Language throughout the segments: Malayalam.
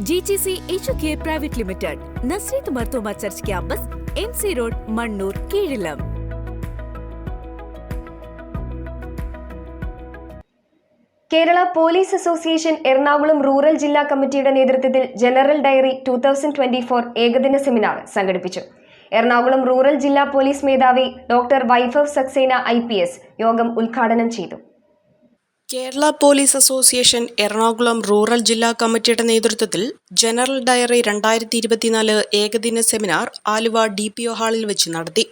G G C H K private limited Nazareth Marthoma church campus M C road Mannoor Keezhillam Kerala police association Ernakulam rural ജില്ലാ കമ്മിറ്റിയുടെ നേതൃത്വത്തിൽ general diary two thousand twenty four ഏകദിന സെമിനാർ സംഘടിപ്പിച്ചു. എറണാകുളം റൂറൽ ജില്ലാ പോലീസ് മേധാവി ഡോക്ടർ വൈഭവ് സക്സേന ഐ യോഗം ഉദ്ഘാടനം ചെയ്തു. Kerala police association Ernakulam rural ജില്ലാ കമ്മിറ്റിയുടെ നേതൃത്വത്തിൽ ജനറൽ ഡയറി രണ്ടായിരത്തി ഇരുപത്തിനാല് ഏകദിന seminar Aluva D P O ഹാളിൽ വെച്ച് നടത്തി.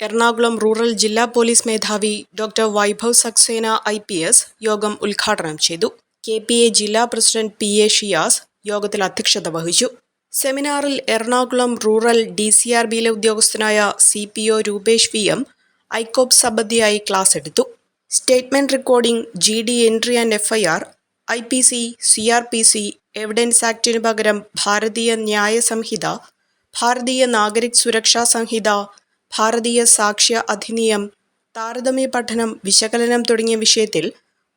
എറണാകുളം റൂറൽ ജില്ലാ പോലീസ് മേധാവി doctor Vaibhav Saxena I P S യോഗം ഉദ്ഘാടനം ചെയ്തു. കെ പി എ ജില്ലാ പ്രസിഡന്റ് പി എ ഷിയാസ് യോഗത്തിൽ അധ്യക്ഷത വഹിച്ചു. സെമിനാറിൽ Ernakulam rural D C R ബിയിലെ ഉദ്യോഗസ്ഥനായ C P O Rupesh V M ഐക്കോപ് സബദ്ധിയായി ക്ലാസ് എടുത്തു. Statement recording G D entry and F I R I P C C R P C evidence ആക്ടിനു പകരം ഭാരതീയ ന്യായ സംഹിത ഭാരതീയ നാഗരിക് സുരക്ഷാ സംഹിത ഭാരതീയ സാക്ഷ്യ അധിനിയം താരതമ്യ പഠനം വിശകലനം തുടങ്ങിയ വിഷയത്തിൽ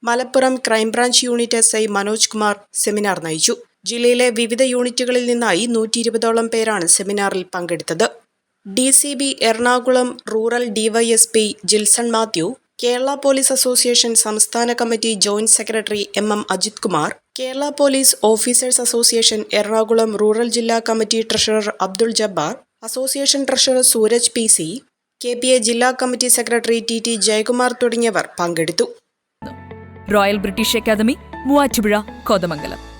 Malappuram crime branch unit S I Manoj Kumar seminar നയിച്ചു. ജില്ലയിലെ വിവിധ യൂണിറ്റുകളിൽ നിന്നായി നൂറ്റി ഇരുപതോളം പേരാണ് സെമിനാറിൽ പങ്കെടുത്തത്. D C B Ernakulam rural DySP Jilson Mathew Kerala police association സംസ്ഥാന committee joint secretary M M Ajith Kumar Kerala police officers association Ernakulam rural ജില്ലാ committee treasurer Abdul Jabbar association treasurer Suraj P C K P A ജില്ലാ committee secretary T T Jayakumar തുടങ്ങിയവർ പങ്കെടുത്തു. Royal British academy Muvattupuzha Kothamangalam.